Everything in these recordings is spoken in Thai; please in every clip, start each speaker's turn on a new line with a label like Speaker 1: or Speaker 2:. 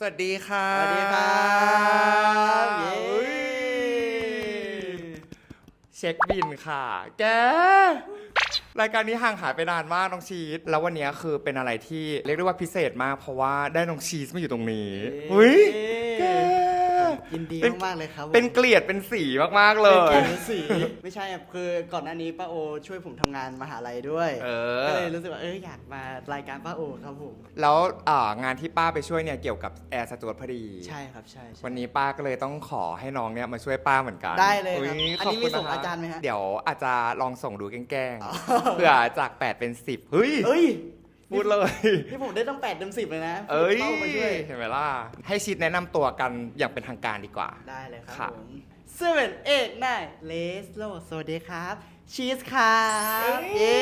Speaker 1: สวัสดีค่ะ
Speaker 2: สวัสดีครับเย้
Speaker 1: อุ๊ยเช็คบินค่ะ แก รายการนี้ห่างหายไปนานมากน้องชีส แล้ววันนี้คือเป็นอะไรที่เรียกได้ว่าพิเศษมากเพราะว่าได้น้องชีสมาอยู่ตรงนี้อุ้ยแก
Speaker 2: ยินดี
Speaker 1: เป็น
Speaker 2: มากๆเลยครับผม
Speaker 1: เป็นเกลียดเป็นสีมากๆเล
Speaker 2: เป็น
Speaker 1: ย
Speaker 2: เกียรติสีไม่ใช่ครับคือก่อนหน้านี้ป้าโอช่วยผมทำงานมหาลัยด้วย
Speaker 1: เอ
Speaker 2: ก็
Speaker 1: อ
Speaker 2: เลยรู้สึกว่าเอออยากมารายการป้าโอครับผม
Speaker 1: แล้วอ่างานที่ป้าไปช่วยเนี่ยเกี่ยวกับแอร์สจวตพอดี
Speaker 2: ใช่ครับใช่ใช่
Speaker 1: วันนี้ป้าก็เลยต้องขอให้น้องเนี่ยมาช่วยป้าเหมือนกัน
Speaker 2: ได้เลยครับ
Speaker 1: ย
Speaker 2: อันนี้
Speaker 1: ขบคุณ
Speaker 2: มีส่งะ
Speaker 1: คะ
Speaker 2: อาจารย์ไหมฮะ
Speaker 1: เดี๋ยวอาจจะลองส่งดูแกล้งๆเพื่อจาก 8 เป็น 10 เฮ้ย
Speaker 2: เอ้ย
Speaker 1: พูดเลย
Speaker 2: นี่ผมได้ต้องแปดเต็มสิบเลยนะ
Speaker 1: เอ้ย
Speaker 2: ป้าโอมาช่วย
Speaker 1: เห็นไหมล่ะ ให้ชิดแนะนำตัวกันอย่างเป็นทางการดีกว่า
Speaker 2: ได้เลยค
Speaker 1: ครั
Speaker 2: รับบ ผมเซเว่นเอ็กไนเลสโลสวัสดีครับ ชีสครับเย้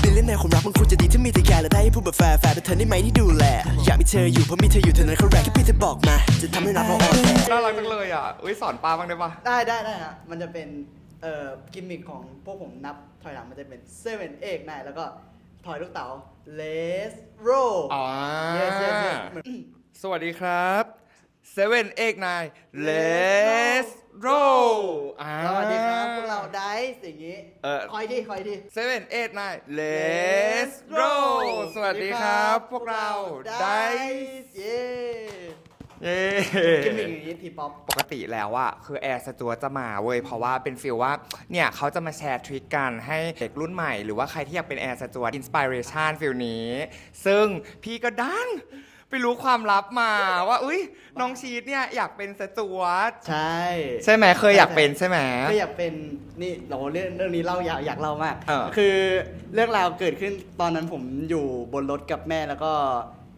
Speaker 3: ในเล่นในความรักมันควรจะดีถ้ามีแต่แกและได้ให้พูดแบบแฟร์แฟร์เป็นเธอได้ไหมที่ดูแล อยากมีเธออยู่เพราะมีเธออยู่เท่านั้นเขาแรกแค่พี่เธอบอกมา จะทำให้รักเราอ่อนแอ
Speaker 1: น่ารักจังเลยอะอุ้ยสอนป้าบ้างได้ปะ
Speaker 2: ได้ได้ได้ฮะมันจะเป็นเอ่อกิมมิคของพวกผมนับถอยหลังมันจะเป็นเซเว่นเอ็กไนแล้วก็ ถอยลูกเต๋าเลสโร
Speaker 1: อ๋อ
Speaker 2: yes yes yes เหมือน
Speaker 1: สวัสดีครับ seven eight nine let's roll อ่า
Speaker 2: สวัสดีครับพวกเราไดส์อย่างงี้
Speaker 1: เออ
Speaker 2: คอยที่คอยที่
Speaker 1: seven eight nine let's roll สวัสดีครับ พวกเราได้
Speaker 2: เย้
Speaker 1: เย้
Speaker 2: กิมมิคอย่างงี้ทีป๊อป
Speaker 1: ปกติแล้วอะคือแอร์สจวตจะมาเว้ยเพราะว่าเป็นฟิลว่าเนี่ยเขาจะมาแชร์ทริคกันให้เด็กรุ่นใหม่ หรือว่าใครที่อยากเป็นแอร์สจวตอินสปิเรชันฟิลนี้ ซึ่งพี่ก็ดันไปรู้ความลับมาว่าอุ้ยน้องชีตเนี่ยอยากเป็นสจวต
Speaker 2: ใช่
Speaker 1: ใช่ไหมเคยอยากเป็นใช่ไหม
Speaker 2: ก็อยากเป็นนี่เราเรื่องเรื่องนี้เล่าอยากอยากเล่ามาก
Speaker 1: เออ
Speaker 2: คือเรื่องราวเกิดขึ้นตอนนั้นผมอยู่บนรถกับแม่แล้วก็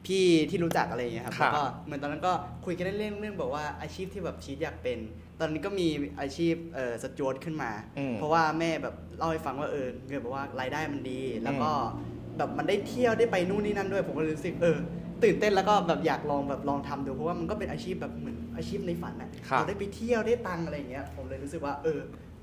Speaker 2: พี่ที่รู้จักอะไรอย่างเงี้ยครับ
Speaker 1: ครั
Speaker 2: แล้
Speaker 1: บ
Speaker 2: วก็เหมือนตอนนั้นก็คุยกันเล่นๆเรื่องแบบว่าอาชีพที่แบบชีตอยากเป็น ตอนนี้ก็มีอาชีพเออสจวตขึ้นมา
Speaker 1: อืม
Speaker 2: เพราะว่าแม่แบบเล่าให้ฟังว่าเออเงินแบบว่ารายได้มันดี แล้วก็แบบมันได้เที่ยวได้ไปนู่นนี่นั่นด้วย ผมก็เลยรู้สึกเออ ตื่นเต้นแล้วก็แบบอยากลองแบบลองทำดูเพราะว่ามันก็เป็นอาชีพแบบเหมือนอาชีพในฝันอะ
Speaker 1: ครับ
Speaker 2: เราได้ไปเที่ยวได้ตังค์อะไรอย่างเงี้ยผมเลยรู้สึกว่าเออ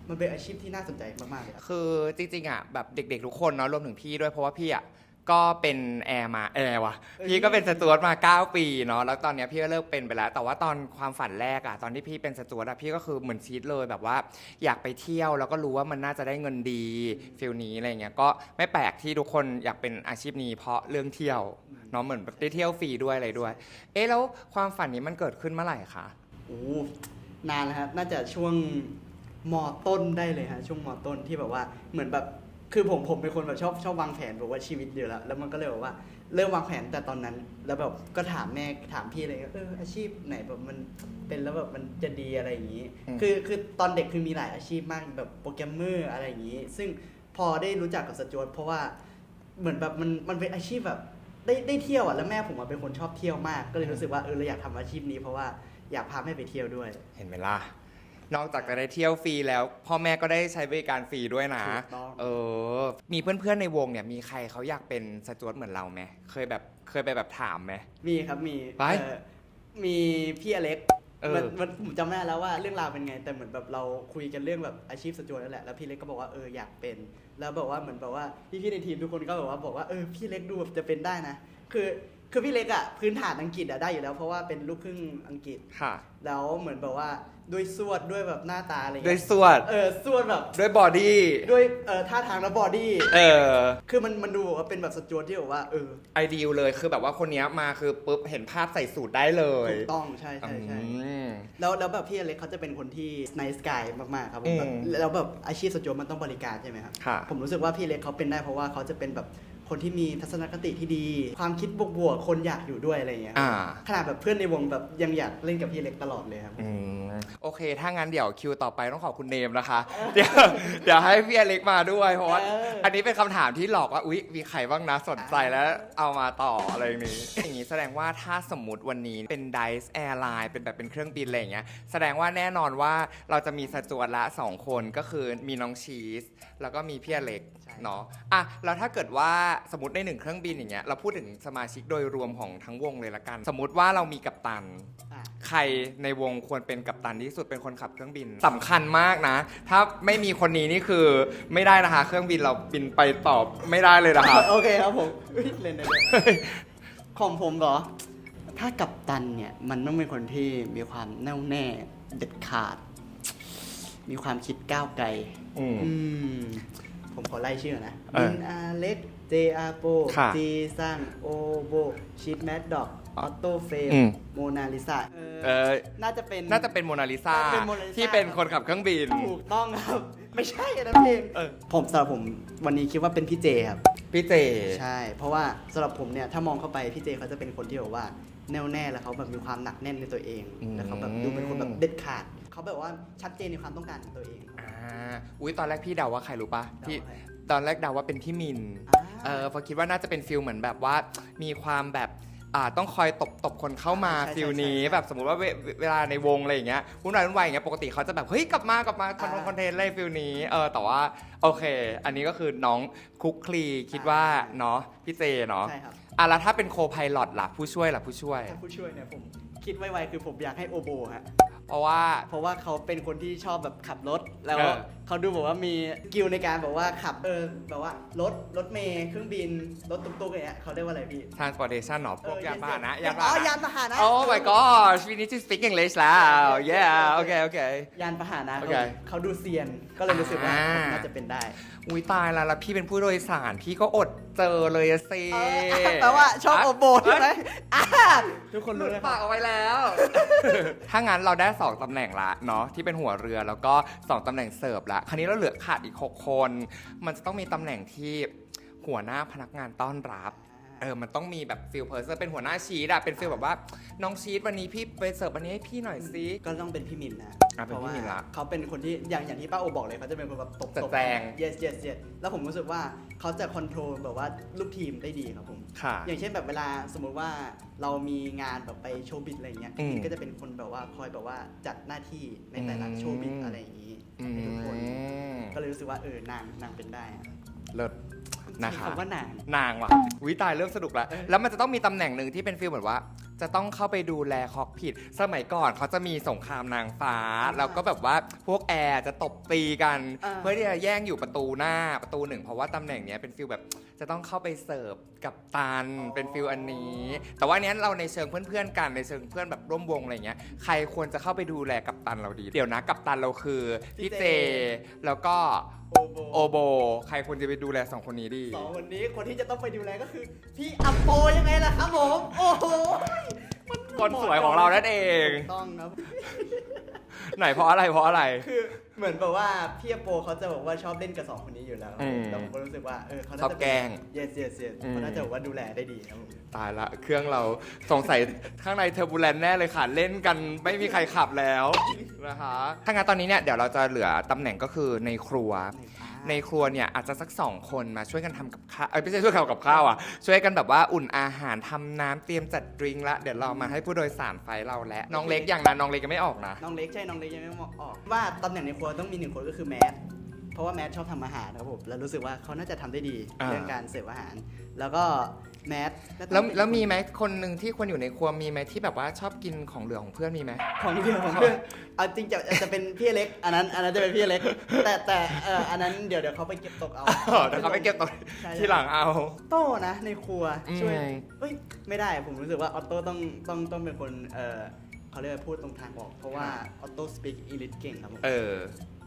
Speaker 2: มันเป็นอาชีพที่น่าสนใจมากๆเลยครับ
Speaker 1: คือจริงๆอะแบบเด็กๆทุกคนเนาะรวมถึงพี่ด้วยเพราะว่าพี่อะ ก็เป็นแอร์มาแอร์ว่ะพี่ก็เป็นสจวตมา 9 ปีเนาะแล้วตอนเนี้ยพี่ก็เลิกเป็นไปแล้ว แต่ว่าตอนความฝันแรกอะตอนที่พี่เป็นสจวตอะพี่ก็คือเหมือนชีตเลยแบบว่า อยากไปเที่ยวแล้วก็รู้ว่ามันน่าจะได้เงินดีฟิลนี้อะไรเงี้ยก็ไม่แปลกที่ทุกคนอยากเป็นอาชีพนี้เพราะเรื่องเที่ยวเนาะเหมือนได้เที่ยวฟรีด้วยอะไรด้วย เอ๊ะแล้วความฝันนี้มันเกิดขึ้นเมื่อไหร่คะ
Speaker 2: โอ้นานแล้วครับน่าจะช่วงมต้นได้เลยฮะช่วงมต้นที่แบบว่าเหมือนแบบ คือผมผมเป็นคนแบบชอบชอบวางแผนแบบว่าชีวิตอยู่แล้ว แล้วมันก็เลยแบบว่าเริ่มวางแผนแต่ตอนนั้น แล้วแบบก็ถามแม่ถามพี่อะไรเงี้ยเอออาชีพไหนแบบมันเป็นแล้วแบบมันจะดีอะไรอย่างนี้
Speaker 1: อืม
Speaker 2: คือคือตอนเด็กคือมีหลายอาชีพมากแบบโปรแกรมเมอร์อะไรอย่างนี้ ซึ่งพอได้รู้จักกับสจวตเพราะว่าเหมือนแบบมันมันเป็นอาชีพแบบได้ได้เที่ยวอะแล้วแม่ผมอะเป็นคนชอบเที่ยวมาก ก็เลยรู้สึกว่าเออเราอยากทำอาชีพนี้เพราะว่าอยากพาแม่ไปเที่ยวด้วย
Speaker 1: เห็นไหมล่ะ นอกจากจะได้เที่ยวฟรีแล้ว พ่อแม่ก็ได้ใช้บริการฟรีด้วยนะ
Speaker 2: ถูกต้อง
Speaker 1: เออ มีเพื่อนๆในวงเนี่ยมีใครเขาอยากเป็นสจวตเหมือนเราไหมเคยแบบเคยไปแบบถามไหม
Speaker 2: มีครับมี
Speaker 1: ไป
Speaker 2: เอ่อมีพี่อเล็ก
Speaker 1: เออ
Speaker 2: มันมันผมจำไม่ได้แล้วว่าเรื่องราวเป็นไง แต่เหมือนแบบเราคุยกันเรื่องแบบอาชีพสจวตนั่นแหละแล้วพี่เล็กก็บอกว่าเอออยากเป็น แล้วบอกว่าเหมือนแบบว่าพี่ๆในทีมทุกคนก็แบบว่าบอกว่าเออพี่เล็กดูแบบจะเป็นได้นะ คือคือพี่เล็กอะพื้นฐานอังกฤษอะได้อยู่แล้วเพราะว่าเป็นลูกครึ่งอังกฤษ
Speaker 1: ค่ะ
Speaker 2: แล้วเหมือนแบบว่า ด้วยสวดด้วยแบบหน้าตาอะไร
Speaker 1: ด้วย
Speaker 2: เงี้ย
Speaker 1: สวด
Speaker 2: เออสวดแบบ
Speaker 1: ด้วยบอดี้
Speaker 2: ด้วยเอ่อท่าทางและบอดี้
Speaker 1: เออ
Speaker 2: คือมันมันดูแบบว่าเป็นแบบสจวตที่แบบว่าเออ
Speaker 1: ไอเดียเลยคือแบบว่าคนเนี้ยมาคือปุ๊บเห็นภาพใส่สูตรได้เลย
Speaker 2: ถูกต้องใช่ใช่ใช่
Speaker 1: อืม
Speaker 2: แล้วแล้วแบบพี่อเล็กเขาจะเป็นคนที่ nice guy มากๆครับผมแบบ
Speaker 1: อืม
Speaker 2: แล้วแบบอาชีพสจวตมันต้องบริการใช่ไหมครับ
Speaker 1: ค่ะ
Speaker 2: ผมรู้สึกว่าพี่อเล็กเขาเป็นได้เพราะว่าเขาจะเป็นแบบ คนที่มีทัศนคติที่ดี ความคิดบวกๆคนอยากอยู่ด้วยอะไรอย่างเงี้ย
Speaker 1: อ่า
Speaker 2: ขนาดแบบเพื่อนในวงแบบยังอยากเล่นกับพี่อเล็กตลอดเลยครับ
Speaker 1: อืมโอเค ถ้างั้นเดี๋ยวคิวต่อไปต้องขอบคุณเนมนะคะ เดี๋ยวเดี๋ยวให้พี่อเล็กมาด้วยเพราะว่า
Speaker 2: เอออั
Speaker 1: อันนี้เป็นคำถามที่หลอกว่าอุ๊ยมีใครบ้างนะสนใจแล้วเอามาต่ออะไรอย่างนี้ อย่างนี้แสดงว่าถ้าสมมติวันนี้เป็น Dice Airline เป็นแบบเป็นเครื่องบินอะไรอย่างเงี้ยแสดงว่าแน่นอนว่าเราจะมีสจวตละสองคนก็คือมีน้องชีส แล้วก็มีพี่อเล็ก
Speaker 2: ใช่
Speaker 1: เนาะอะแล้วถ้าเกิดว่าสมมติในหนึ่งเครื่องบินอย่างเงี้ยเราพูดถึงสมาชิกโดยรวมของทั้งวงเลยละกัน สมมติว่าเรามีกัปตัน
Speaker 2: อะ
Speaker 1: ใครในวงควรเป็นกัปตันที่สุดเป็นคนขับเครื่องบินสำคัญมากนะ ถ้าไม่มีคนนี้นี่คือไม่ได้นะคะเครื่องบินเราบินไปต่อไม่ได้เลยนะคะ
Speaker 2: โอเคครับผมอุ๊ยเล่นได้เลยของผมเหรอ ถ้ากับตันเนี่ย มันต้องเป็นคนที่มีความแน่วแน่เด็ดขาด มีความคิดก้าวไกล
Speaker 1: อืม
Speaker 2: อืม ผมขอไล่ชื่อนะ
Speaker 1: เออ
Speaker 2: มินอาเล็ก เจอาโป
Speaker 1: ค่ะ
Speaker 2: จีซังโอโบชิดแมดดอกออโต้เฟรม
Speaker 1: อืม
Speaker 2: โมนาลิซา
Speaker 1: เออ
Speaker 2: น่าจะเป็น
Speaker 1: น่าจะเป็นโมนาลิซา
Speaker 2: น่าจะเป็นโมนาลิซา
Speaker 1: ที่เป็นคนขับเครื่องบิน
Speaker 2: ถูกต้องครับ ไม่ใช่อันนั้นเพลง
Speaker 1: เออ
Speaker 2: ผมสำหรับผมวันนี้คิดว่าเป็นพี่เจครับ
Speaker 1: พี่เจ
Speaker 2: ใช่ เพราะว่าสำหรับผมเนี่ย ถ้ามองเข้าไปพี่เจเขาจะเป็นคนที่แบบว่าแน่วแน่แล้วเขาแบบมีความหนักแน่นในตัวเอง
Speaker 1: อืม
Speaker 2: แล้วเขาแบบดูเป็นคนแบบเด็ดขาดเขาแบบว่าชัดเจนในความต้องการของตัวเอง
Speaker 1: อ่าอุ้ยตอนแรกพี่เดาว่าใครรู้ปะที่
Speaker 2: เดาว่าใคร
Speaker 1: ตอนแรกเดาว่าเป็นพี่มิน
Speaker 2: อ่า
Speaker 1: เออเพราะคิดว่าน่าจะเป็นฟิลเหมือนแบบว่ามีความแบบอ่าต้องคอยตบตบคนเข้ามา
Speaker 2: ใช่ใช่
Speaker 1: ฟิลนี้
Speaker 2: ใช่ใช่
Speaker 1: แบบสมมติว่าเวเวลาในวงอะไรอย่างเงี้ยวุ่นวายวุ่นวายอย่างเงี้ยปกติเขาจะแบบเฮ้ยกลับมากลับมาคอนเทนต์
Speaker 2: อ่า
Speaker 1: คอนเทนต์อะไรฟิลนี้เออแต่ว่าโอเค อันนี้ก็คือน้องคุกคลีคิดว่า
Speaker 2: อ่า
Speaker 1: เนาะพี่เจเนาะ
Speaker 2: ใช่ครับ
Speaker 1: อะแล้วถ้าเป็นโคไพลอตล่ะผู้ช่วยล่ะผู้ช่วย
Speaker 2: ถ้าผู้ช่วยเนี่ยผมคิดไวๆคือผมอยากให้โอโบฮะ
Speaker 1: เพราะว่า
Speaker 2: เพราะว่าเขาเป็นคนที่ชอบแบบขับรถ แล้ว
Speaker 1: เออ
Speaker 2: เขาดูแบบว่ามีสกิลในการแบบว่าขับเออแบบว่ารถรถเมล์เครื่องบินรถตุ๊กๆอย่างเงี้ยเขาเรียกว่าอะไรพี่
Speaker 1: transportation เนาะพวกยานพาหนะ
Speaker 2: เออยา
Speaker 1: นพาห
Speaker 2: อ๋อ
Speaker 1: นะ
Speaker 2: ยานพาหนะ
Speaker 1: Oh my gosh we need to speak English แล้ว yeah okay okay
Speaker 2: ยานพาหนะ
Speaker 1: โอเค
Speaker 2: เขาดูเซียนก็เลยรู้สึกว่า
Speaker 1: อ่า
Speaker 2: น่าจะเป็นได้
Speaker 1: อุ้ยตายแล้วแล้วพี่เป็นผู้โดยสารพี่ก็อด เจอเลยอะสิ
Speaker 2: เออแปลว่าชอบโอโบใช่ไหม
Speaker 1: เอ้ย
Speaker 2: อ่าทุกคน
Speaker 1: หลุ
Speaker 2: รู้
Speaker 1: ด
Speaker 2: แล้วค
Speaker 1: ปา
Speaker 2: รั
Speaker 1: ก
Speaker 2: บ
Speaker 1: เอาไว้แล้ว ถ้างั้นเราได้ 2ตำแหน่งละเนาะที่เป็นหัวเรือแล้วก็ 2ตำแหน่งเสิร์ฟละคราวนี้เราเหลือขาดอีก 6 คน มันจะต้องมีตำแหน่งที่หัวหน้าพนักงานต้อนรับ เออ มันต้องมีแบบฟิลเพอร์เซอร์เป็นหัวหน้าชีตอะเป็นฟิลแบบว่า น้องชีตวันนี้พี่ไปเสิร์ฟวันนี้ให้พี่หน่อยสิ
Speaker 2: ก็ต้องเป็นพี่มินนะ
Speaker 1: อะเป็นพี่มินละ
Speaker 2: เพราะว่าเขาเป็นคนที่อย่างอย่างที่ป้าโอบอกเลยเขาจะเป็นคนแบบตบ
Speaker 1: จัด
Speaker 2: ตบ
Speaker 1: แจง
Speaker 2: yes yes yes แล้วผมรู้สึกว่าเขาจะคอนโทรลแบบว่าลูกทีมได้ดีครับผม
Speaker 1: ค่ะ
Speaker 2: อย่างเช่นแบบเวลาสมมุติว่าเรามีงานแบบไปโชว์บิดอะไรเงี้ย
Speaker 1: อืม
Speaker 2: มินก็จะเป็นคนแบบว่าคอยแบบว่าจัดหน้าที่ในแต่ละ
Speaker 1: อืม
Speaker 2: โชว์บิดอะไรอย่างนี้
Speaker 1: อื
Speaker 2: ให้ทุกคน
Speaker 1: ม
Speaker 2: ก็เลยรู้สึกว่าเออนางนางเป็นได้อะ
Speaker 1: เลิศ นะ
Speaker 2: ใช้
Speaker 1: คะ
Speaker 2: คำว่านาง
Speaker 1: นางว่ะวิตายเริ่มสนุกแล้ว แล้วมันจะต้องมีตำแหน่งหนึ่งที่เป็นฟีลเหมือนว่า จะต้องเข้าไปดูแลคอกผิด สมัยก่อนเขาจะมีสงครามนางฟ้า
Speaker 2: อ่า
Speaker 1: แล้วก็แบบว่าพวกแอร์จะตบตีกัน
Speaker 2: อ่า
Speaker 1: เพื่อที่จะแย่งอยู่ประตูหน้าประตูหนึ่ง เพราะว่าตำแหน่งเนี้ยเป็นฟีลแบบจะต้องเข้าไปเสิร์ฟกับตันเป็นฟีลอันนี้ แต่ว่าอันเนี้ยเราในเชิงเพื่อนๆกันในเชิงเพื่อนแบบร่วมวงอะไรเงี้ยใครควรจะเข้าไปดูแลกับตันเราดี เดี๋ยวนะกับตันเราคือพี่เจ แล้วก็
Speaker 2: โอโบ
Speaker 1: โอโบ ใครควรจะไปดูแลสองคนนี้ดี
Speaker 2: สองคนนี้คนที่จะต้องไปดูแลก็คือ พี่อัปโปยังไงล่ะครับผม โอ้โหมัน
Speaker 1: คนสวยของเรานั่นเอง
Speaker 2: ถูกต้องครับ
Speaker 1: ไหนเพราะอะไรเพราะอะไร
Speaker 2: คือ เหมือนแบบว่าพี่อัปโปเขาจะบอกว่าชอบเล่นกับสองคนนี้อยู่แล้ว
Speaker 1: อืม
Speaker 2: แต่ผมก็รู้สึกว่าเออเขา
Speaker 1: ช
Speaker 2: น่า
Speaker 1: อบ
Speaker 2: จะ
Speaker 1: แกล้ง
Speaker 2: เยสเยสเยส
Speaker 1: อืม
Speaker 2: เขาน่าจะบอกว่าดูแลได้ดีครับผม
Speaker 1: ตายละ เครื่องเราสงสัย ข้างในเทอร์บูเลนแน่เลยค่ะ เล่นกันไม่มีใครขับแล้วนะคะถ้างั้นตอนนี้เนี่ยเดี๋ยวเราจะเหลือตำแหน่งก็คือในครัว ในครัวเนี่ยอาจจะสักสองคนมาช่วยกันทำกับข้าวเอ้ยไม่ใช่ช่วยกันทำกับข้าวอะช่วยกันแบบว่าอุ่นอาหารทำน้ำเตรียมจัดดริงก์ละเดี๋ยวเรามาให้ผู้โดยสารไฟเราและน้องเล็กอย่างนั้นน้องเล็กยังไม่ออกนะ
Speaker 2: น้องเล็กใช่น้องเล็กยังไม่ออกว่าตำแหน่งในครัวต้องมีหนึ่งคนก็คือแมทเพราะว่าแมทชอบทำอาหารครับผมแล้วรู้สึกว่าเขาน่าจะทำได้ดี
Speaker 1: อ่า
Speaker 2: เรื่องการเสิร์ฟอาหาร แล้วก็แมทก็ต้อง
Speaker 1: แล้ว
Speaker 2: เป็น
Speaker 1: แล้วมีไหมคนหนึ่งที่ควรอยู่ในครัวมีไหมที่แบบว่าชอบกินของเหลือของเพื่อนมีไหม
Speaker 2: ของเดียวของเพื่อนเอาจริงจะจะเป็นพี่เล็ก อันนั้นอันนั้นจะเป็นพี่เล็ก แต่แต่เอออันนั้นเดี๋ยวเดี๋ยวเขาไปเก็บตกเอา
Speaker 1: เดี๋ยวเขาไปเก็บตัว
Speaker 2: ใช่
Speaker 1: ที่หลังเอา
Speaker 2: โต้นะในครัว
Speaker 1: อืม
Speaker 2: ช่วยเอ้ยไม่ได้ผมรู้สึกว่าออโต้ต้องต้องต้องเป็นคนเออ เขาเรียกว่าพูดตรงทางออก เพราะว่าออโต้สปีกอังกฤษเก่งครับผม
Speaker 1: เออ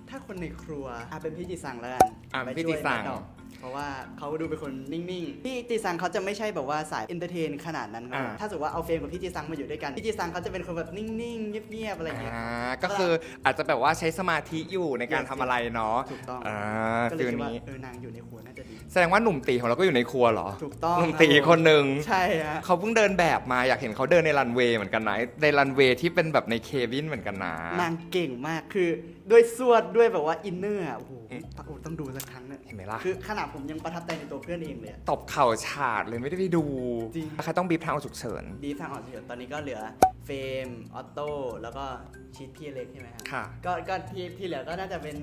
Speaker 2: ถ้าคนในครัวอะเป็นพี่จิซังแล้วกัน
Speaker 1: อะ
Speaker 2: ไป
Speaker 1: พี่
Speaker 2: ช่วย
Speaker 1: จิซัง
Speaker 2: แม่ดอก เพราะว่าเขาดูเป็นคนนิ่งๆ พี่จิซังเขาจะไม่ใช่แบบว่าสายเอนเตอร์เทนขนาดนั้นครับผม
Speaker 1: อ่า
Speaker 2: ถ้าสมมติว่าเอาเฟรมกับพี่จิซังมาอยู่ด้วยกัน พี่จิซังเขาจะเป็นคนแบบนิ่งๆ เงียบๆ อะไรอย่างเงี้ย
Speaker 1: อ่าก็คืออาจจะแบบว่าใช้สมาธิอยู่ในการ
Speaker 2: Yes,
Speaker 1: ทำอะไรเนาะ
Speaker 2: ถูกต้อง
Speaker 1: อ่า
Speaker 2: ก็เลย
Speaker 1: ฟิล
Speaker 2: คิดว่า
Speaker 1: นี้
Speaker 2: เออนางอยู่ในครัวน่าจะดี
Speaker 1: แสดงว่าหนุ่มตีของเราก็อยู่ในครัวเหรอ
Speaker 2: ถูกต้อง
Speaker 1: หนุ่ม
Speaker 2: ครับ
Speaker 1: ตีคนหนึ่ง
Speaker 2: ใช่ฮะ
Speaker 1: เขาเพิ่งเดินแบบมาอยากเห็นเขาเดินในรันเวย์เหมือนกันนะในรันเวย์ที่เป็นแบบในเคบินเหมือนกันนะ
Speaker 2: นางเก่งมากคือ ด้วยสวดด้วยแบบว่าอินเนอร์อะโอ้โห
Speaker 1: อืม
Speaker 2: ปะโอ้ต้องดูสักครั้งเนี่ย
Speaker 1: เห็นไหมล่ะ
Speaker 2: คือขนาดผมยังประทับใจในตัวเพื่อนเองเลยอะ
Speaker 1: ตบเข่าฉาดเลยไม่ได้ไปดู
Speaker 2: จริง
Speaker 1: ใครต้องบีบทางออกฉุกเฉิน
Speaker 2: ดีทางออกเสียงตอนนี้ก็เหลือเฟรมออโต้แล้วก็ชีทพี่เล็กใช่ไหมครับ
Speaker 1: ค่ะ
Speaker 2: ก็ก็ที่ที่เหลือก็น่าจะเป็น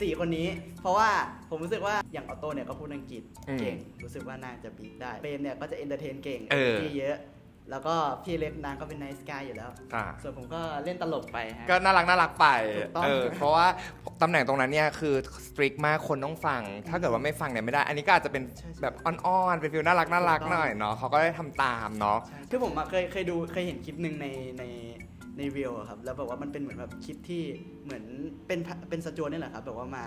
Speaker 2: สี่คนนี้ เพราะว่าผมรู้สึกว่าอย่างออโต้เนี่ยก็พูดอังกฤษ
Speaker 1: อืม
Speaker 2: เก่ง รู้สึกว่าน่าจะบีบได้เฟรมเนี่ยก็จะเอนเตอร์เทนเก่ง
Speaker 1: เออ
Speaker 2: ที่เยอะ แล้วก็พี่เล็กนางก็เป็นไนส์กายอยู่แล้ว
Speaker 1: อ่า
Speaker 2: ส่วนผมก็เล่นตลกไปฮะ
Speaker 1: ก็น่ารักน่ารักไป
Speaker 2: ถูกต้อง
Speaker 1: เออเพราะว่าตำแหน่งตรงนั้นเนี่ยคือสตริกมากคนต้องฟัง ถ้าเกิดว่าไม่ฟังเนี่ยไม่ได้ อันนี้ก็อาจจะเป็น
Speaker 2: ใช่ใช่
Speaker 1: แบบอ่อนๆเป็นฟิลน่ารักน่ารัก
Speaker 2: ถูกต้อง
Speaker 1: หน่อยเนาะเขาก็ได้ทำตามเนาะ
Speaker 2: ใช่คือผมอะเคยเคยดูเคยเห็นคลิปหนึ่งในในในเรียลครับ แล้วแบบว่ามันเป็นเหมือนแบบคลิปที่เหมือนเป็นพะเป็นสจวตนี่แหละครับแบบว่ามา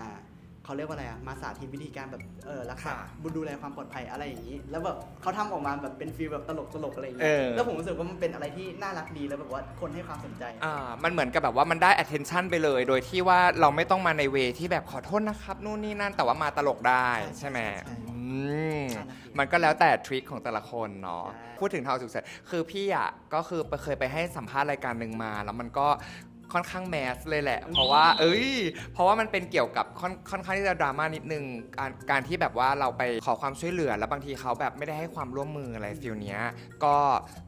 Speaker 2: เขาเรียกว่าอะไรอะมาสาธิตวิธีการแบบเออรักษา
Speaker 1: ค่ะ
Speaker 2: บุดูแลความปลอดภัยอะไรอย่างนี้ แล้วแบบเขาทำออกมาแบบเป็นฟีลแบบตลกตลกๆอะไรอย่าง
Speaker 1: เอ
Speaker 2: เงี้ย
Speaker 1: อ
Speaker 2: แล้วผมรู้สึกว่ามันเป็นอะไรที่น่ารักดีแล้วแบบว่าคนให้ความสนใจ
Speaker 1: อ่ามันเหมือนกับแบบว่ามันได้ attention ไปเลย โดยที่ว่าเราไม่ต้องมาในเวที่แบบขอโทษนะครับ นู่นนี่นั่นแต่ว่ามาตลกได้
Speaker 2: ใช่
Speaker 1: ใช่ไหม
Speaker 2: ใช่
Speaker 1: อืม
Speaker 2: น่ารักดี
Speaker 1: มันก็แล้วแต่ทริคของแต่ละคนเนาะ
Speaker 2: ใช่
Speaker 1: พูดถึงเทาสุขเสริญคือพี่อะก็คือเคยไปให้สัมภาษณ์รายการหนึ่งมา แล้วมันก็ ค่อนข้างแมสเลยแหละ เพราะว่า เอ้ย เพราะว่ามันเป็นเกี่ยวกับค่อนค่อนข้างที่จะดราม่านิดนึงการการที่แบบว่าเราไปขอความช่วยเหลือ แล้วบางทีเขาแบบไม่ได้ให้ความร่วมมืออะไรฟิลเนี้ย ก็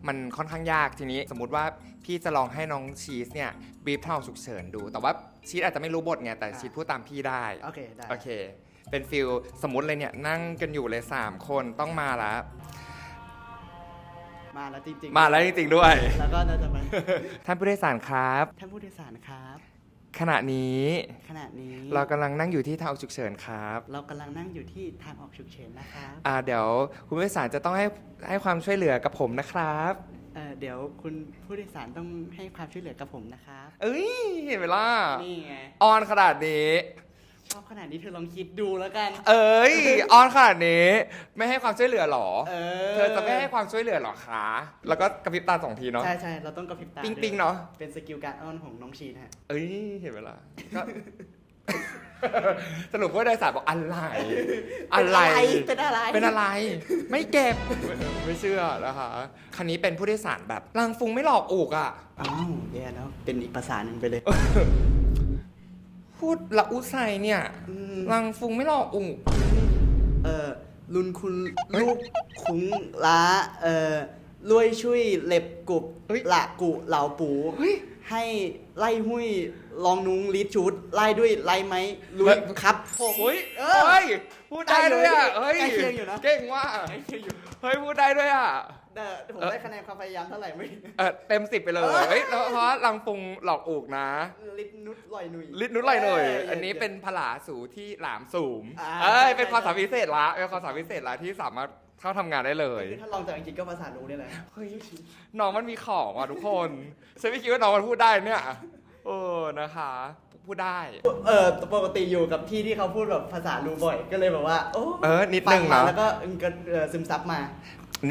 Speaker 1: มันค่อนข้างยากทีนี้ สมมติว่าพี่จะลองให้น้องชีสเนี่ยบีบเทาฉุกเฉินดู แต่ว่าชีสอาจจะไม่รู้บทไงแต่ชีสพูดตามพี่ได้
Speaker 2: โอเคได้
Speaker 1: โอเค เป็นฟิลสมมติเลยเนี่ยนั่งกันอยู่เลย 3 คนต้องมาแล้ว
Speaker 2: มาแล้วจริงๆ
Speaker 1: มาแล้วจริงๆด้วย
Speaker 2: แล้วก็น่าจะมา
Speaker 1: ท่านผู้โดยสารครับ
Speaker 2: ท่านผู้โดยสารครับ
Speaker 1: ขณะนี้
Speaker 2: ขณะนี้
Speaker 1: เรากำลังนั่งอยู่ที่ทางฉุกเฉินครับ
Speaker 2: เรากำลังนั่งอยู่ที่ทางออกฉุกเฉินนะครับ
Speaker 1: อ่าเดี๋ยวคุณผู้โดยสารจะต้องให้ให้ความช่วยเหลือกับผมนะครับ
Speaker 2: เอ่อเดี๋ยวคุณผู้โดยสารต้องให้ความช่วยเหลือกับผมนะครับ
Speaker 1: เอ้ยเห็นไหมล่ะ
Speaker 2: นี่ไง
Speaker 1: ออนขนาดนี้
Speaker 2: ชอบขนาดนี้เธอลองคิดดูแล้วกัน
Speaker 1: เอ้ยออนขนาดนี้ ไม่ให้ความช่วยเหลือหรอ
Speaker 2: เออ
Speaker 1: เธอจะไม่ให้ความช่วยเหลือหรอคะ แล้วก็กระพริบตาสองทีเนาะ
Speaker 2: ใช่ใช่เราต้องกระพริบตา
Speaker 1: ปิ๊ง
Speaker 2: ด้วย
Speaker 1: ปิ๊งเนาะ
Speaker 2: เป็นสกิลการอ้อนของน้องชีนะฮะ
Speaker 1: เอ้ย เห็นไหมล่ะก็สรุปผู้โดยสารบอกอะไร อะไร
Speaker 2: เป็นอะไร
Speaker 1: เป็นอะไร ไม่เก็บ ไม่เชื่อนะคะ คันนี้เป็นผู้โดยสารแบบลังฟุงไม่หลอกอูกอะ
Speaker 2: อ้าวแย่แล้ว เป็นอีกภาษาหนึ่งไปเลย
Speaker 1: พูดละอุไซเนี่ย
Speaker 2: อืม
Speaker 1: ลังฟุงไม่หลอกอูก
Speaker 2: เออลุนคุณ
Speaker 1: เฮ้ย
Speaker 2: ลูกคุ้งล้าเออลวยช่วยเล็บกุบ
Speaker 1: เฮ้ย
Speaker 2: ละกุเหล่าปู
Speaker 1: เฮ้ย
Speaker 2: ให้ไล่หุ้ยลองนุ้งลีดชุดไล่ด้วยไล่ไหมลุยครับผม
Speaker 1: เฮ้ย
Speaker 2: เออ
Speaker 1: เฮ้ยพูดได้ด้วยอะ
Speaker 2: ใกล้
Speaker 1: เฮ้ย
Speaker 2: เคียงอยู่นะ
Speaker 1: เก่งว่ะ
Speaker 2: ไอ้เหี้ยอยู่
Speaker 1: เฮ้ยพูดได้ด้วยอะ
Speaker 2: แต่ผม
Speaker 1: เออ
Speaker 2: ได้คะแนนความพยายามเท่าไหร่ไม่
Speaker 1: เออเต็มสิบไปเลยเฮ้ยแล้วเพราะลังฟุงหลอกอูกนะ
Speaker 2: ลิดนุดลอยหนุย
Speaker 1: ลิดนุ้ไหลหน่อย
Speaker 2: เอั
Speaker 1: นนี้เป็นผลาสูที่หลามสูง
Speaker 2: อ่า
Speaker 1: เอ้ย
Speaker 2: ใช่
Speaker 1: เป็นความ
Speaker 2: ใช่
Speaker 1: สามารถพิเศษละเป็นความสามารถพิเศษละที่สามารถ เข้าทำงานได้เลย
Speaker 2: คือถ้าลองจากอังกฤษก็ภาษารู้นี่แหละ
Speaker 1: เฮ้ยน้องมันมีของว่ะทุกคนฉันไม่คิดว่าน้องมันพูดได้เนี่ยเออนะคะ พูดได้
Speaker 2: เออปกติอยู่กับที่ที่เขาพูดแบบภาษารู้บ่อย ก็เลยแบบว่าโอ้
Speaker 1: เออนิดนึง
Speaker 2: ฟัมา
Speaker 1: เนอะ
Speaker 2: แล้วก็เออก็เออซึมซับมา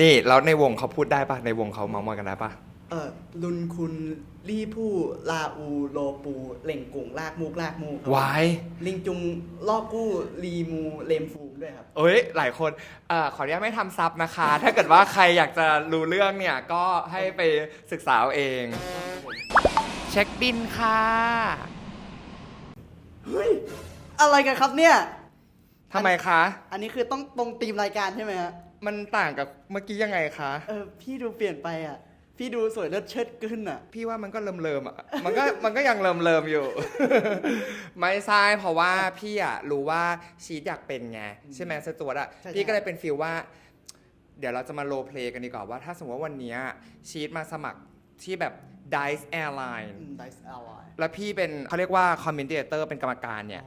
Speaker 1: นี่แล้วในวงเขาพูดได้ปะในวงเขาเมาส์มอยกันได้ปะ
Speaker 2: เออลุนคุณลี่ผู้ลาอูโลปูเหล่งกุ่งลากมูกลากมูครับ
Speaker 1: วาย
Speaker 2: ลิงจุงลอกกู้ลีมูเลมฟูมด้วยครับ
Speaker 1: เอ้ยหลายคนเอ่อขออนุญาตไม่ทำซับนะคะ ถ้าเกิดว่าใครอยากจะรู้เรื่องเนี่ย ก็ให้ไปศึกษาเอาเอง เช็คบินค่ะ
Speaker 2: เฮ้ย อะไรกันครับเนี่ย
Speaker 1: ทำไมคะ
Speaker 2: อันนี้คือต้องตรงตีมรายการใช่ไหมฮะ
Speaker 1: มันต่างกับเมื่อกี้ยังไงคะ
Speaker 2: เออพี่ดูเปลี่ยนไปอะ พี่ดูสวยเลิศเชิดขึ้นอะ
Speaker 1: พี่ว่ามันก็เลิมเลิมๆอะ มันก็มันก็ยังเลิมเลิมๆอยู่ ไม่ใช่เพราะว่าพี่อะรู้ว่าชีตอยากเป็นไงใช่ไหมสจวตอะ
Speaker 2: ใช่
Speaker 1: พี่ก็เลยเป็นฟีลว่า เดี๋ยวเราจะมาโรลเพลย์กันดีกว่าว่า ถ้าสมมติว่าวันเนี้ยชีตมาสมัครที่แบบ Dice Airline
Speaker 2: ไดส์อลไล
Speaker 1: แล้วพี่เป็นเขาเรียกว่าคอมเมนเตอร์เป็นกรรมการเนี่ย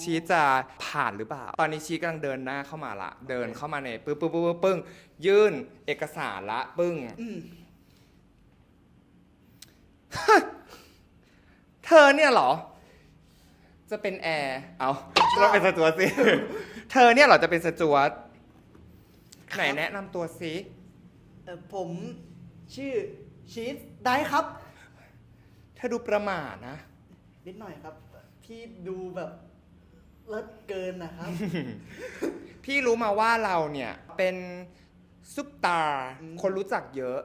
Speaker 1: ชีตจะผ่านหรือเปล่า ตอนนี้ชีตกำลังเดินหน้าเข้ามาละ เดินเข้ามาในปึ้งปึ้งปึ้งปึ้งปึ้งยื่นเอกสารละปึ้ง
Speaker 2: อืม
Speaker 1: เธอเนี่ยเหรอ จะเป็นแอร์ เอาเราเป็นสจวตสิ เธอเนี่ยเหรอจะเป็นสจวตไหนแนะนำตัวสิ
Speaker 2: เออผมชื่อชีสได้ครับ
Speaker 1: เธอดูประหม่านะ
Speaker 2: นิดหน่อยครับ พี่ดูแบบเลิศเกินนะครับ
Speaker 1: พี่รู้มาว่าเราเนี่ย เป็นซุปตาร์
Speaker 2: อืม
Speaker 1: คนรู้จักเยอะ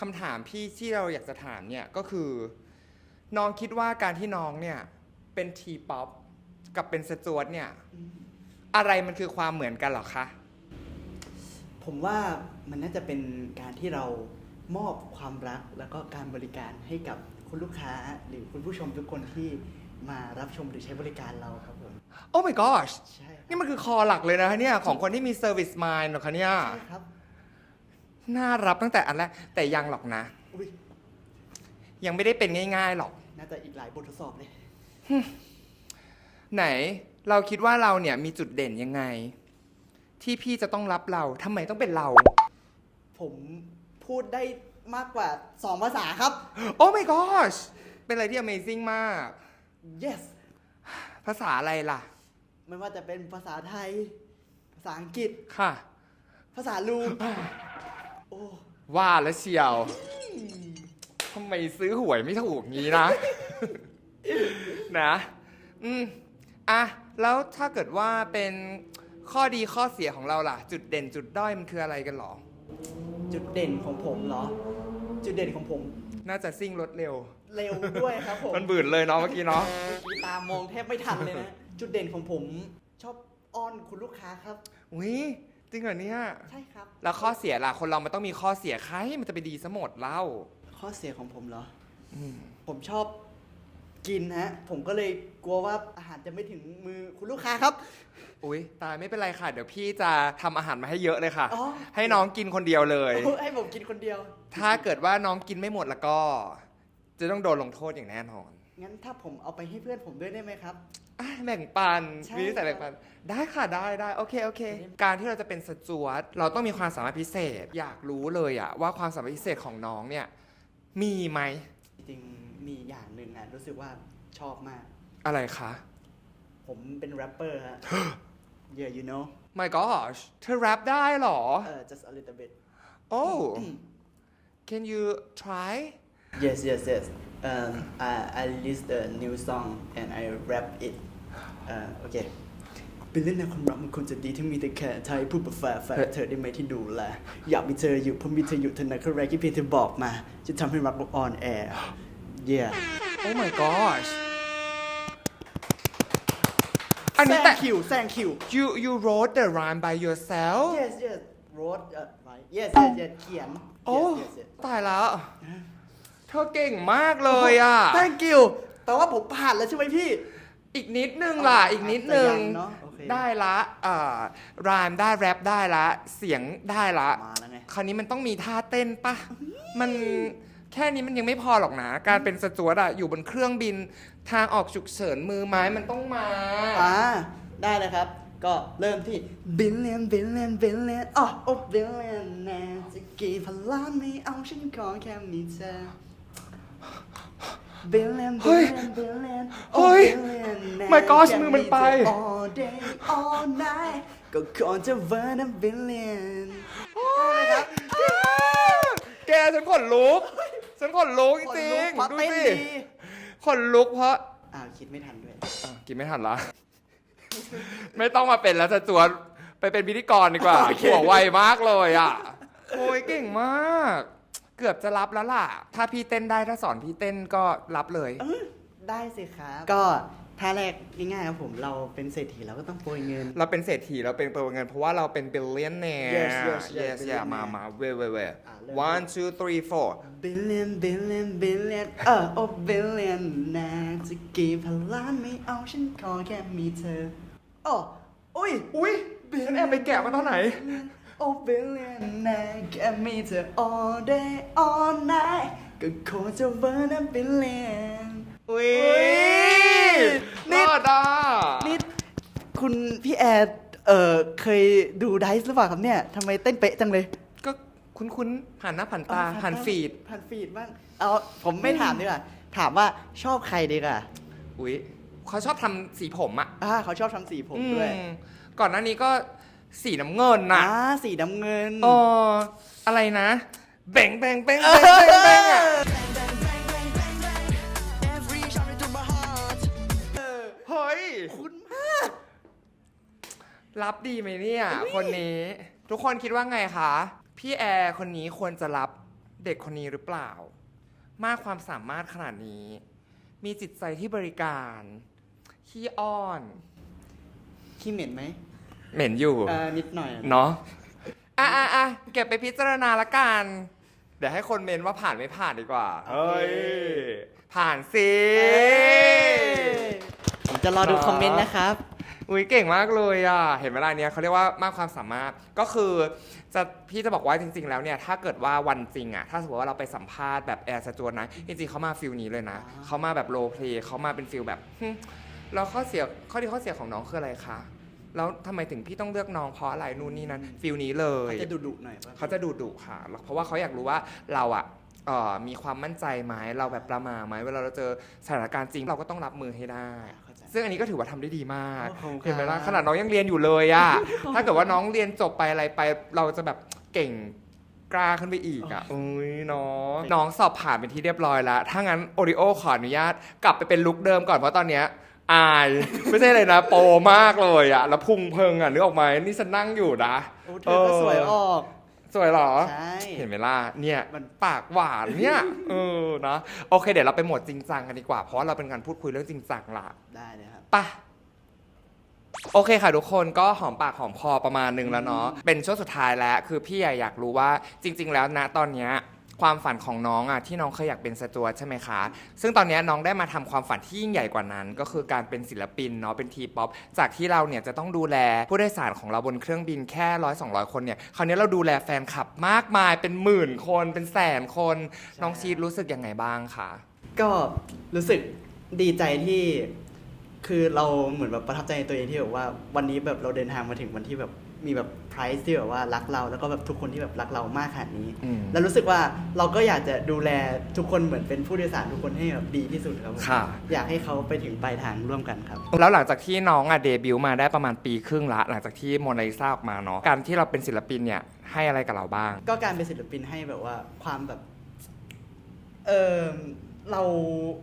Speaker 1: คำถามพี่ที่เราอยากจะถามเนี่ยก็คือ น้องคิดว่าการที่น้องเนี่ยเป็นทีป๊อปกับเป็นสจวตเนี่ย อะไรมันคือความเหมือนกันเหรอคะ
Speaker 2: ผมว่ามันน่าจะเป็นการที่เรามอบความรักแล้วก็การบริการให้กับคุณลูกค้าหรือคุณผู้ชมทุกคนที่มารับชมหรือใช้บริการเราครับผม
Speaker 1: โอ้ my gosh
Speaker 2: ใช่ครับ
Speaker 1: นี่มันคือคอหลักเลยนะเนี่ย ของคนที่มี service mind เหรอคะเนี่ย
Speaker 2: ใช่ครับ
Speaker 1: น่ารับตั้งแต่อันแรกแต่ยังหรอกนะ
Speaker 2: อุ้ย
Speaker 1: ยังไม่ได้เป็นง่าย ๆ หรอก
Speaker 2: น่าจะอีกหลายบททดสอบเลย
Speaker 1: ไหน เราคิดว่าเราเนี่ยมีจุดเด่นยังไง ที่พี่จะต้องรับเราทำไมต้องเป็นเรา
Speaker 2: ผมพูดได้มากกว่า 2 ภาษาครับ
Speaker 1: โอ้ my gosh เป็นอะไรที่ amazing มาก
Speaker 2: yes
Speaker 1: ภาษาอะไรล่ะ
Speaker 2: ไม่ว่าจะเป็นภาษาไทย ภาษาอังกฤษ
Speaker 1: ค่ะ
Speaker 2: ภาษาลูมโอ้
Speaker 1: ว่าแล้วเชียวทำไมซื้อหวยไม่ถูกงี้นะ นะ อืมอะแล้วถ้าเกิดว่าเป็นข้อดีข้อเสียของเราล่ะ จุดเด่นจุดด้อยมันคืออะไรกันหรอ
Speaker 2: จุดเด่นของผมเหรอ จุดเด่นของผม
Speaker 1: น่าจะซิ่งรถเร็ว
Speaker 2: เร็วด้วยครับผม
Speaker 1: มันบืดเลยเนาะเมื่อกี้เนาะ
Speaker 2: เมื่อกี้ตามองแทบไม่ทันเลยนะ จุดเด่นของผม ชอบอ้อนคุณลูกค้าครับ
Speaker 1: อุ้ย จริงเหรอเนี่ย
Speaker 2: ใช่ครับ
Speaker 1: แล้วข้อเสียล่ะ คนเรามันต้องมีข้อเสียใครมันจะไปดีซะหมดเล่า
Speaker 2: ข้อเสียของผมเหรอ
Speaker 1: อืม
Speaker 2: ผมชอบกินฮะ ผมก็เลยกลัวว่าอาหารจะไม่ถึงมือคุณลูกค้าครับ
Speaker 1: อุ้ยตายไม่เป็นไรค่ะ เดี๋ยวพี่จะทำอาหารมาให้เยอะเลยค่ะ
Speaker 2: อ๋อ
Speaker 1: ให้น้องกินคนเดียวเลย
Speaker 2: ให้ผมกินคนเดียว
Speaker 1: ถ้าเกิดว่าน้องกินไม่หมดแล้วก็ จะต้องโดนลงโทษอย่างแน่นอน
Speaker 2: งั้นถ้าผมเอาไปให้เพื่อนผมด้วยได้ไหมครับ
Speaker 1: อะแบ่งปัน
Speaker 2: ใช่
Speaker 1: วิธีใส่แบ่งปัน ได้ค่ะได้ได้โอเคโอเค การที่เราจะเป็นสจวตเราต้องมีความสามารถพิเศษ อยากรู้เลยอะว่าความสามารถพิเศษของน้องเนี่ย มีไหม
Speaker 2: จริงๆมีอย่างหนึ่งอะรู้สึกว่าชอบมาก
Speaker 1: อะไรคะ
Speaker 2: ผมเป็นแรปเปอร์ฮะ yeah you know
Speaker 1: My gosh เธอแรปได้เหรอ
Speaker 2: เออ just a little bit
Speaker 1: Oh Can you try
Speaker 2: yes yes yes um I I list a new song and I rap it เอ่อโอเคเป็นเล่นในความรักมันควรจะดีที่มีแต่แค่ไทยพูดแบบแฝงแฝงเธอได้ไหมที่ดูแลอยากมีเธออยู่เพราะมีเธออยู่เท่านั้นคือแรกที่เพียงเธอบอกมา จะทำให้รักเราอ่อนแอ yeah
Speaker 1: Oh my gosh อันนี้แต่
Speaker 2: thank you thank you
Speaker 1: you you wrote the rhyme by yourself
Speaker 2: yes yes wrote uh, right yes yes yes เขียน
Speaker 1: โอ้
Speaker 2: yes yes yes
Speaker 1: ตายแล้วเธอเก่งมากเลยอะ
Speaker 2: thank you แปลว่าผมผ่านแล้วใช่ไหมพี่
Speaker 1: อีกนิดนึงล่ะ
Speaker 2: อ๋ออี
Speaker 1: อีกนิดนึง
Speaker 2: แต่ยังเนอะโอเค
Speaker 1: ได้ละอ่ารามได้แรปได้ละ เสียงได้ละ
Speaker 2: มาแล้วไง
Speaker 1: คราวนี้มันต้องมีท่าเต้นปะ มันแค่นี้มันยังไม่พอหรอกนะ การเป็นสจวตอะอยู่บนเครื่องบิน ทางออกฉุกเฉินมือไม้มันต้องมา
Speaker 2: อ่าได้เลยครับ ก็เริ่มที่ billion billion billion อ๋อโอ้ billion แน่จะกี่พันล้านไม่เอาฉันขอแค่มีเธอ billion
Speaker 1: เฮ้ย
Speaker 2: billion billion
Speaker 1: เฮ้ย
Speaker 2: billion แน่
Speaker 1: My gosh
Speaker 2: แค่
Speaker 1: มือมันไป
Speaker 2: เธอ all day all night ก็ขอจะ burn a billion
Speaker 1: แกฉันขนลุก ฉันขนลุกจริง
Speaker 2: ขนลุกเพราะ
Speaker 1: ๆดู
Speaker 2: เต้น
Speaker 1: สิ
Speaker 2: ดี
Speaker 1: ขนลุกเพราะ
Speaker 2: อ้าวคิดไม่ทันด้วย
Speaker 1: อะกินไม่ทันละ ไม่ต้องมาเป็นแล้วจะจวนไปเป็นพิธีกรดีกว่า
Speaker 2: โอเค
Speaker 1: หัวไวมากเลยอะ โอ้ยเก่งมาก เกือบจะรับแล้วล่ะ ถ้าพี่เต้นได้ถ้าสอนพี่เต้นก็รับเลย
Speaker 2: ได้สิครับ ก็ท่าแรกง่ายๆครับผมเราเป็นเศรษฐีเราก็ต้องโปรยเงิน
Speaker 1: เราเป็นเศรษฐีเราเป็นเปิดเงิน เพราะว่าเราเป็น billionaire
Speaker 2: Yes, yes, yes,
Speaker 1: yes yeah มา
Speaker 2: billionaire
Speaker 1: มาเว่เว่เว่
Speaker 2: อะเริ่ม
Speaker 1: one two three four
Speaker 2: billion billion billion เออโอ้ billion นะจะกี่พันล้านไม่เอาฉันขอแค่มีเธอโอ้อุ้ย
Speaker 1: อุ้ยฉันแอบไปแกะมาตอนไหน
Speaker 2: โอ้ billion นะแค่มีเธอ all day all night ก็คงจะ burn a billion
Speaker 1: อุ้ย
Speaker 2: นี่
Speaker 1: รอดอะ
Speaker 2: นี่คุณพี่แอดเออเคยดูไดซ์หรือเปล่าครับเนี่ยทำไมเต้นเป๊ะจังเลย
Speaker 1: ก็คุ้นๆผ่านหน้าผ่านตา
Speaker 2: เออ
Speaker 1: ผ่านฟีด
Speaker 2: ผ่านฟีดบ้างเอาผมไม่ถามดีกว่า ถามว่าชอบใครดีกว่า
Speaker 1: อุ้ยเขาชอบทำสีผมอะ
Speaker 2: อ่าเขาชอบทำสีผมด้วย
Speaker 1: อืมก่อนหน้านี้ก็ สีน้ำเงินน่ะ
Speaker 2: อ่าสีน้ำเงิน
Speaker 1: เอออะไรนะแบ่งแบ่งแบ่งแบ่งแบ่งแบ่งอะ
Speaker 3: Every shot into my heart
Speaker 1: เฮ้ย
Speaker 2: คุณมาก
Speaker 1: รับดีไหมเนี่ย คนนี้ ทุกคนคิดว่าไงคะ พี่แอร์คนนี้ควรจะรับเด็กคนนี้หรือเปล่า มากความสามารถขนาดนี้ มีจิตใจที่บริการ ขี้อ้อน
Speaker 2: ขี้เหม็นไหม
Speaker 1: เหม็นอยู่
Speaker 2: เอ่านิดหน่อย
Speaker 1: เนาะอะอะอะเก็บไปพิจารณาละกัน เดี๋ยวให้คนเมนว่าผ่านไม่ผ่านดีกว่าเฮ้ย ผ่านสิ
Speaker 2: ผมจะรอดูคอมเมนต์นะครับ
Speaker 1: อุ้ยเก่งมากเลยอะ เห็นเวลาเนี้ยเขาเรียกว่ามากความสามารถ ก็คือจะพี่จะบอกว่าจริง ๆ แล้วเนี่ย ถ้าเกิดว่าวันจริงอะ ถ้าสมมติว่าเราไปสัมภาษณ์แบบแอร์สจวตนะ จริงๆเขามาฟิลนี้เลยนะ
Speaker 2: อ่า
Speaker 1: เขามาแบบโรลเพลย์เขามาเป็นฟิลแบบหึแล้วข้อเสียข้อดีข้อเสียของน้องคืออะไรคะ แล้วทำไมถึงพี่ต้องเลือกน้องเพราะอะไรนู่นนี่นั่นฟิลนี้เลย
Speaker 2: เขาจะดุดุๆหน่อยปะ
Speaker 1: เขาจะดูดุค่ะ เพราะว่าเขาอยากรู้ว่าเราอะเอ่อมีความมั่นใจไหมเราแบบประมาทไหมเวลาเราเจอสถานการณ์จริงเราก็ต้องรับมือให้ได้
Speaker 2: เข้าใจ
Speaker 1: ซึ่งอันนี้ก็ถือว่าทำได้ดีมาก
Speaker 2: โอ้โห
Speaker 1: เห็นไหมล่ะ
Speaker 2: ครับ
Speaker 1: ขนาดน้องยังเรียนอยู่เลยอะ ถ้าเกิดว่าน้องเรียนจบไปอะไรไป เราจะแบบเก่งกล้าขึ้นไปอีกอะอุ้ยน้องน้องสอบผ่านเป็นที่เรียบร้อยแล้ว ถ้างั้นโอริโอขออนุญาตกลับไปเป็นลุคเดิมก่อนเพราะตอนเนี้ย อาย ไม่ใช่เลยนะ โปรมากเลยอะแล้วพุงเพิงอะนึกออกไหมนี่ฉันนั่งอยู่นะ
Speaker 2: โอ้เธอก็สวยออก
Speaker 1: สวยเหรอ
Speaker 2: ใช่
Speaker 1: เห็นไหมล่ะเนี่ย
Speaker 2: มัน
Speaker 1: ปากหวานเนี่ยเออนะโอเค เดี๋ยวเราไปโหมดจริงจังกันดีกว่า เพราะว่าเราเป็นการพูดคุยเรื่องจริงจังละ
Speaker 2: ได้เลยครับ
Speaker 1: ไปะโอเคค่ะทุกคนก็หอมปากหอมคอประมาณหนึ่งแล้วเนาะเป็นช่วงสุดท้ายแล้ว คือพี่อยากรู้ว่าจริง ๆ แล้วนะตอนเนี้ย ความฝันของน้องอะที่น้องเคยอยากเป็นสจวตใช่ไหมคะ ซึ่งตอนนี้น้องได้มาทำความฝันที่ยิ่งใหญ่กว่านั้น ก็คือการเป็นศิลปินเนาะเป็นทีป๊อปจากที่เราเนี่ยจะต้องดูแลผู้โดยสารของเราบนเครื่องบินแค่ร้อยสองร้อยคนเนี่ยคราวนี้เราดูแลแฟนคลับมากมายเป็นหมื่นคนเป็นแสนคน น้องชีดรู้สึกยังไงบ้างคะ
Speaker 2: ก็รู้สึกดีใจที่คือเราเหมือนแบบประทับใจในตัวเองที่แบบว่าวันนี้แบบเราเดินทางมาถึงวันที่แบบมีแบบ ไพรส์ที่แบบว่ารักเราแล้วก็แบบทุกคนที่แบบรักเรามากขนาดนี้
Speaker 1: อืม
Speaker 2: แล้วรู้สึกว่าเราก็อยากจะดูแลทุกคนเหมือนเป็นผู้โดยสารทุกคนให้แบบดีที่สุดครับผม
Speaker 1: ค่ะ
Speaker 2: อยากให้เขาไปถึงปลายทางร่วมกันครับ
Speaker 1: แล้วหลังจากที่น้องอะเดบิวต์มาได้ประมาณปีครึ่งละ หลังจากที่โมนาลิซาออกมาเนาะการที่เราเป็นศิลปินเนี่ยให้อะไรกับเราบ้าง
Speaker 2: ก็การเป็นศิลปินให้แบบว่าความแบบ เออเรา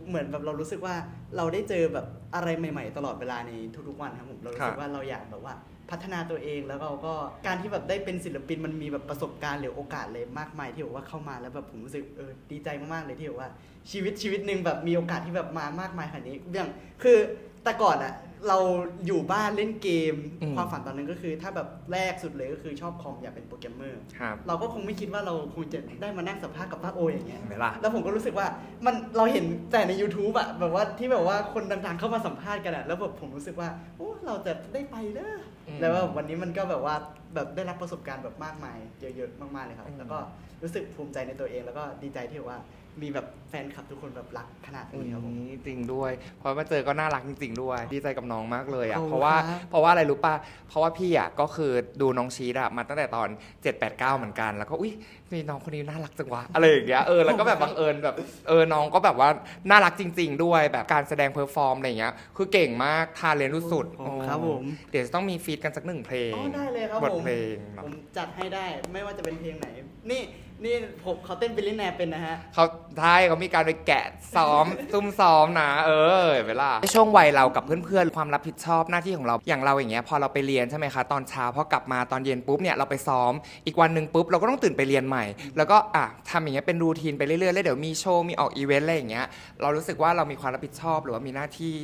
Speaker 2: เหมือนแบบเรารู้สึกว่าเราได้เจอแบบอะไรใหม่ ๆ ตลอดเวลาในทุกๆวันครับผมเรารู้สึ
Speaker 1: ครั
Speaker 2: ก
Speaker 1: บ
Speaker 2: ว่าเราอยากแบบว่า พัฒนาตัวเองแล้วเราก็การที่แบบได้เป็นศิลปินมันมีแบบประสบการณ์หรือโอกาสเลยมากมายที่แบบว่าเข้ามาแล้วแบบผมรู้สึกเออดีใจมากๆเลยที่แบบว่าชีวิตชีวิตหนึ่งแบบมีโอกาสที่แบบมามากมายขนาดนี้อย่างคือแต่ก่อนอะเราอยู่บ้านเล่นเกม
Speaker 1: อืม
Speaker 2: ความฝันตอนนั้นก็คือ ถ้าแบบแรกสุดเลยก็คือชอบคอมอยากเป็นโปรแกรมเมอร์
Speaker 1: ครับ
Speaker 2: เราก็คงไม่คิดว่าเราคงจะได้มานั่งสัมภาษณ์กับป้าโออย่างเงี้ย
Speaker 1: เห็นไหมล่ะ
Speaker 2: แล้วผมก็รู้สึกว่ามันเราเห็นแต่ใน YouTube อะแบบว่าที่แบบว่าคนดังๆเข้ามาสัมภาษณ์กันอะแล้วแบบผมรู้สึกว่าโอ้เราจะได้ไปเด้ออ
Speaker 1: ม
Speaker 2: แล้วว่าวันนี้มันก็แบบว่าแบบได้รับประสบการณ์แบบมากมายเยอะๆมากๆเลยครับ แล้วก็รู้สึกภูมิใจในตัวเองแล้วก็ดีใจที่แบบว่า มีแบบแฟนคลับทุกคนแบบรักขนาดนี้ครับผม
Speaker 1: นี่จริงด้วย เพราะมาเจอก็น่ารักจริง ๆ ด้วย ดีใจกับน้องมากเลยอะ
Speaker 2: ขอบคุณ
Speaker 1: เพราะว่า
Speaker 2: ครับ
Speaker 1: เพราะว่าอะไรรู้ป่ะ เพราะว่าพี่อะก็คือดูน้องชีดอะมาตั้งแต่ตอน 7 8 9 เหมือนกัน แล้วก็ อุ้ยมีน้องคนนี้น่ารักจังวะ อะไรอย่างเงี้ย เออ แล้วก็แบบบังเอิญแบบ เออ น้องก็แบบว่าน่ารักจริง ๆ ด้วย แบบการแสดงเพอร์ฟอร์มอะไรอย่างเงี้ย คือเก่งมาก ทาเลนต์สุดๆ
Speaker 2: ขอบคุณครับผม
Speaker 1: เดี๋ยวจะต้องมีฟีดกันสักหนึ่งเพลง
Speaker 2: อ๋อได้เลยครับ
Speaker 1: บท
Speaker 2: ผม
Speaker 1: เพลงเน
Speaker 2: ผ
Speaker 1: อะ
Speaker 2: มจัดให้ได้ไม่ว่าจะเป็นเพลงไหน นี่ นี่ผมเขาเต้นบิลลี่แนเป็นนะฮะ
Speaker 1: เขาใช่เขามีการไปแกะซ้อม ซุ่มซ้อมนะ เออเวลาช่วงวัยเรากับเพื่อนๆ ความรับผิดชอบหน้าที่ของเรา อย่างเราอย่างเงี้ย พอเราไปเรียนใช่ไหมคะ ตอนเช้าพอกลับมาตอนเย็นปุ๊บเนี่ย เราไปซ้อม อีกวันหนึ่งปุ๊บ เราก็ต้องตื่นไปเรียนใหม่ แล้วก็อะทำอย่างเงี้ยเป็นรูทีนไปเรื่อยๆ แล้วเดี๋ยวมีโชว์ มีออกอีเวนต์อะไรอย่างเงี้ย เรารู้สึกว่าเรามีความรับผิดชอบหรือว่ามีหน้าที่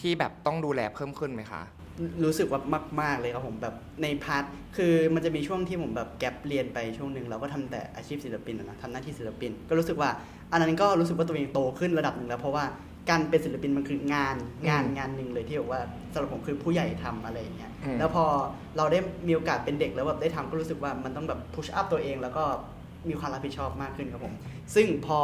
Speaker 1: ที่แบบต้องดูแลเพิ่มขึ้นไหมคะ
Speaker 2: รู้สึกว่ามาก ๆ เลยครับผมแบบในพาร์ทคือมันจะมีช่วงที่ผมแบบแกลบเรียนไปช่วงหนึ่งเราก็ทำแต่อาชีพศิลปินอะนะทำหน้าที่ศิลปิน ก็รู้สึกว่า อันนั้นก็รู้สึกว่าตัวเองโตขึ้นระดับหนึ่งแล้ว เพราะว่าการเป็นศิลปินมันคืองานงาน
Speaker 1: อืม
Speaker 2: งานหนึ่งเลยที่แบบว่าสำหรับผมคือผู้ใหญ่ทำอะไรอย่างเงี้ย
Speaker 1: อืม
Speaker 2: แล้วพอเราได้มีโอกาสเป็นเด็กแล้วแบบได้ทำก็รู้สึกว่ามันต้องแบบพุชอัพตัวเองแล้วก็มีความรับผิดชอบมากขึ้นครับผม ซึ่งพอ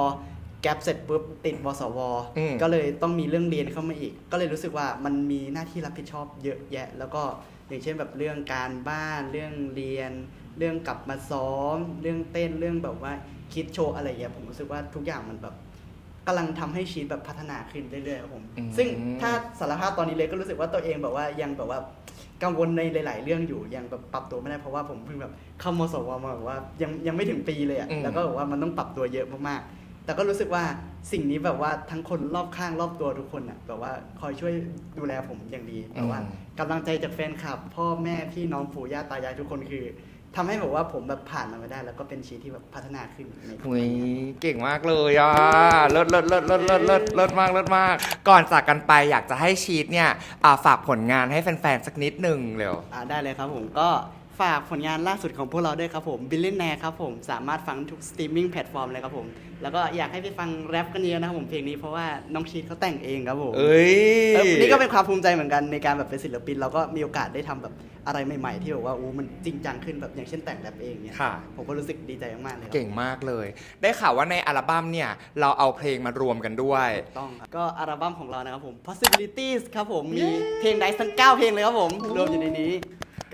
Speaker 2: แกลบเสร็จปุ๊บติดวสว
Speaker 1: อืม
Speaker 2: ก็เลยต้องมีเรื่องเรียนเข้ามาอีก ก็เลยรู้สึกว่ามันมีหน้าที่รับผิดชอบเยอะแยะ แล้วก็อย่างเช่นแบบเรื่องการบ้านเรื่องเรียน เรื่องกลับมาซ้อม เรื่องเต้นเรื่องแบบว่าคิดโชว์อะไรอย่างเงี้ยผมรู้สึกว่าทุกอย่างมันแบบกำลังทำให้ชีวิตแบบพัฒนาขึ้นเรื่อยๆครับผม
Speaker 1: อืม
Speaker 2: ซึ่งถ้าสารภาพตอนนี้เลยก็รู้สึกว่าตัวเองแบบว่ายังแบบว่ากังวลในหลาย ๆ เรื่องอยู่ยังแบบปรับตัวไม่ได้เพราะว่าผมเพิ่งแบบเข้ามสวมาแบบว่ายังยังไม่ถึงปีเลยอะ
Speaker 1: อืม
Speaker 2: แล้วก็แบบว่ามันต้องปรับตัวเยอะมากๆ แต่ก็รู้สึกว่าสิ่งนี้แบบว่าทั้งคนรอบข้างรอบตัวทุกคนอะแบบว่าคอยช่วยดูแลผมอย่างดีแบบว่ากำลังใจจากแฟนคลับ พ่อแม่พี่น้องปู่ย่าตายายทุกคนคือทำให้แบบว่าผมแบบผ่านมันมาได้ แล้วก็เป็นชีวิตที่แบบพัฒนาขึ้นในทุก
Speaker 1: หุ
Speaker 2: วั
Speaker 1: ย
Speaker 2: นนี้
Speaker 1: เก่งมากเลยอะเลิศเลิศเลิศเลิศเลิศเลิศเลิศมากเลิศมาก ก่อนจากกันไปอยากจะให้ชีตเนี่ยอ่าฝากผลงานให้แฟนๆสักนิดหนึ่งเร็ว
Speaker 2: อ่าได้เลยครับผมก็ ฝากผลงานล่าสุดของพวกเราด้วยครับผม b i l l i o n a i r e ครับผมสามารถฟังทุกสตรีมมิ่งแพลตฟอร์มเลยครับผม แล้วก็อยากให้ไปฟังแรปกันเยอะนะครับผมเพลงนี้เพราะว่าน้องชีตเขาแต่งเองครับผม
Speaker 1: เอ้ย
Speaker 2: เออนี่ก็เป็นความภูมิใจเหมือนกันในการแบบเป็นศิลปิน เราก็มีโอกาสได้ทำแบบอะไรใหม่ ๆ ที่แบบว่าอู้มันจริงจังขึ้นแบบอย่างเช่นแต่งแรปเองเนี่ย
Speaker 1: ค่ะ
Speaker 2: ผมก็รู้สึกดีใจมากๆเลยครับ
Speaker 1: เก่งมากเลย ได้ข่าวว่าในอัลบั้มเนี่ย เราเอาเพลงมารวมกันด้วย
Speaker 2: ถูกต้องครับก็อัลบั้มของเรานะครับผม possibilities ครับผม มีเพลงไดซ์ทั้ง 9 เพลงเลยครับผม รวมอยู่ในนี้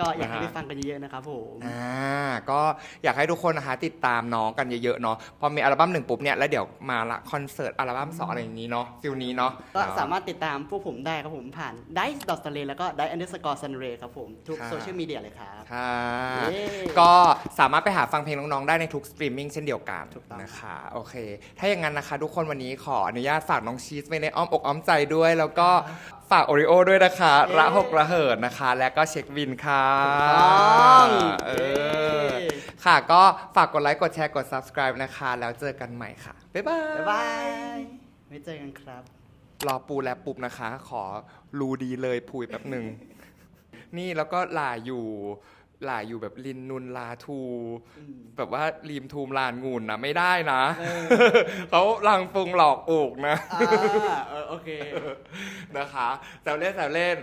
Speaker 2: ก็อยากให้
Speaker 1: นะ
Speaker 2: ไป
Speaker 1: ฮะ
Speaker 2: ฟังกันเยอะๆนะครับผม
Speaker 1: อ่าก็อยากให้ทุกคนนะคะติดตามน้องกันเยอะๆเนาะพอมีอัลบั้มหนึ่งปุ๊บเนี่ยแล้วเดี๋ยวมาละคอนเสิร์ตอัลบั้มสองอะไรอย่างนี้เนาะฟิลนี้เนาะ
Speaker 2: ก็สามารถติดตามพวกผมได้ครับผมผ่าน dice dot s u n r a y แล้วก็ dice underscore s u n r a y ครับผมทุก
Speaker 1: ค่ะ
Speaker 2: โซเชียลมีเดียเลยครับ
Speaker 1: ค่ะ
Speaker 2: เย้
Speaker 1: ก็สามารถไปหาฟังเพลงน้องๆได้ในทุกสตรีมมิ่งเช่นเดียวกัน
Speaker 2: ถูกต้อง
Speaker 1: นะคะโอเค ถ้าอย่างนั้นนะคะ ทุกคนวันนี้ขออนุญาตฝากน้องชีสไว้ในอ้อมอกอ้อมใจด้วย แล้วก็ ฝากโอริโอด้วยนะคะ
Speaker 2: เย้
Speaker 1: ระหกระเหิดนะคะ และก็เช็คบินค่ะ
Speaker 2: ถูกต้อง
Speaker 1: เออ
Speaker 2: เย้
Speaker 1: ค่ะก็ฝากกดไลค์กดแชร์กด subscribe นะคะ แล้วเจอกันใหม่ค่ะ บ๊ายบาย
Speaker 2: บ๊ายบายไว้เจอกันครับ
Speaker 1: รอปูและปุบนะคะ ขอรูดีเลยพุยแป๊บหนึ่ง นี่แล้วก็หลาอยู่ หลาอยู่แบบลินนุนลาทู แบบว่ารีมทูมลานงูนนะไม่ได้นะ
Speaker 2: เออ
Speaker 1: เขาลังปรุงหลอกอกนะ
Speaker 2: อ่าเออโอเค
Speaker 1: นะคะแซวเล่นแซวเล่น